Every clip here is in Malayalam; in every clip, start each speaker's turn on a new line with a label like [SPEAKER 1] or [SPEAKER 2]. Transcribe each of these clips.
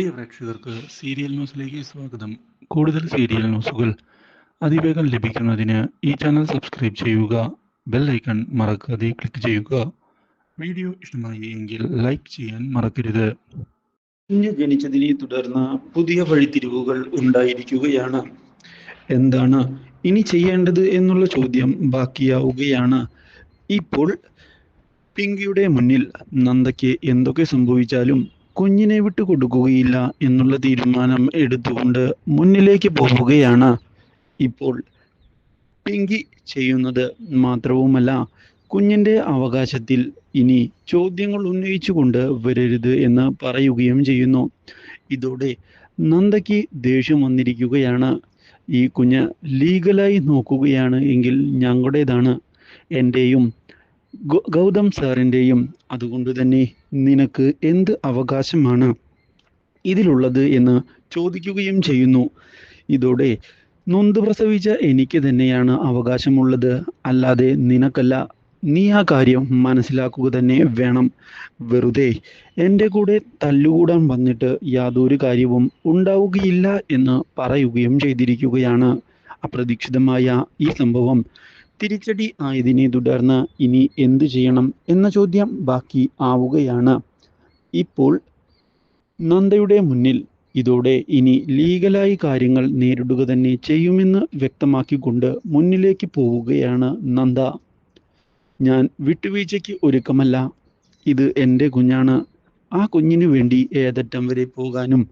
[SPEAKER 1] പ്രിയ പ്രേക്ഷകർക്ക് സീരിയൽ ന്യൂസിലേക്ക് സ്വാഗതം. കൂടുതൽ സീരിയൽ ന്യൂസുകൾ അതിവേഗം ലഭിക്കുന്നതിന് ഈ ചാനൽ സബ്സ്ക്രൈബ് ചെയ്യുക ബെൽ ഐക്കൺ മറക്കാതെ ക്ലിക്ക് ചെയ്യുക. വീഡിയോ ഇഷ്ടമായി എങ്കിൽ ലൈക്ക് ചെയ്യാൻ മറക്കരുത്.
[SPEAKER 2] കുഞ്ഞ് ജനിച്ചതിനെ തുടർന്ന് പുതിയ വഴിത്തിരിവുകൾ ഉണ്ടായിരിക്കുകയാണ്. എന്താണ് ഇനി ചെയ്യേണ്ടത് എന്നുള്ള ചോദ്യം ബാക്കിയാവുകയാണ്. ഇപ്പോൾ പിങ്കിയുടെ മുന്നിൽ നന്ദയ്ക്ക് എന്തൊക്കെ സംഭവിച്ചാലും കുഞ്ഞിനെ വിട്ടു കൊടുക്കുകയില്ല എന്നുള്ള തീരുമാനം എടുത്തുകൊണ്ട് മുന്നിലേക്ക് പോവുകയാണ് ഇപ്പോൾ പിങ്കി ചെയ്യുന്നത് മാത്രവുമല്ല കുഞ്ഞിന്റെ അവകാശത്തിൽ ഇനി ചോദ്യങ്ങൾ ഉന്നയിച്ചുകൊണ്ട് വരരുത് എന്ന് പറയുകയും ചെയ്യുന്നു. ഇതോടെ നന്ദയ്ക്ക് ദേഷ്യം വന്നിരിക്കുകയാണ്. ഈ കുഞ്ഞ് ലീഗലായി നോക്കുകയാണ് എങ്കിൽ ഞങ്ങളുടേതാണ്. എന്റെയും ഗൗതം സാറിന്റെയും അതുകൊണ്ട് തന്നെ നിനക്ക് എന്ത് അവകാശമാണ് ഇതിലുള്ളത് എന്ന് ചോദിക്കുകയും ചെയ്യുന്നു. ഇതോടെ നൊന്ത് പ്രസവിച്ച എനിക്ക് തന്നെയാണ് അവകാശമുള്ളത്. അല്ലാതെ നിനക്കല്ല നീ ആ കാര്യം മനസ്സിലാക്കുക തന്നെ വേണം. വെറുതെ എന്റെ കൂടെ തല്ലുകൂടാൻ വന്നിട്ട് യാതൊരു കാര്യവും ഉണ്ടാവുകയില്ല എന്ന് പറയുകയും ചെയ്തിരിക്കുകയാണ്. അപ്രതീക്ഷിതമായ ഈ സംഭവം തിരിച്ചടി ആയതിനെ തുടർന്ന് ഇനി എന്തു ചെയ്യണം എന്ന ചോദ്യം ബാക്കി ആവുകയാണ്. ഇപ്പോൾ നന്ദയുടെ മുന്നിൽ ഇതോടെ ഇനി ലീഗലായി കാര്യങ്ങൾ നേരിടുക തന്നെ ചെയ്യുമെന്ന് വ്യക്തമാക്കിക്കൊണ്ട് മുന്നിലേക്ക് പോവുകയാണ് നന്ദ. ഞാൻ വിട്ടുവീഴ്ചയ്ക്ക് ഒരുക്കമല്ല. ഇത് എന്റെ കുഞ്ഞാണ്. ആ കുഞ്ഞിനു വേണ്ടി ഏതറ്റം വരെ പോകാനും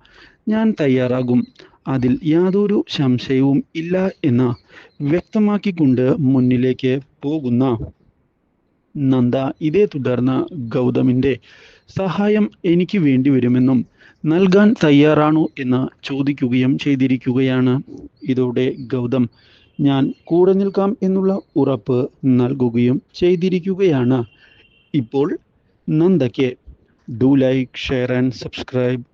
[SPEAKER 2] ഞാൻ തയ്യാറാകും. അതിൽ യാതൊരു സംശയവും ഇല്ല എന്ന് വ്യക്തമാക്കിക്കൊണ്ട് മുന്നിലേക്ക് പോകുന്ന നന്ദ ഇതേ തുടർന്ന് ഗൗതമിന്റെ സഹായം എനിക്ക് വേണ്ടി വരുമെന്നും നൽകാൻ തയ്യാറാണോ എന്ന് ചോദിക്കുകയും ചെയ്തിരിക്കുകയാണ്. ഇതോടെ ഗൗതം ഞാൻ കൂടെ നിൽക്കാം എന്നുള്ള ഉറപ്പ് നൽകുകയും ചെയ്തിരിക്കുകയാണ്. ഇപ്പോൾ നന്ദയ്ക്ക് do like share and subscribe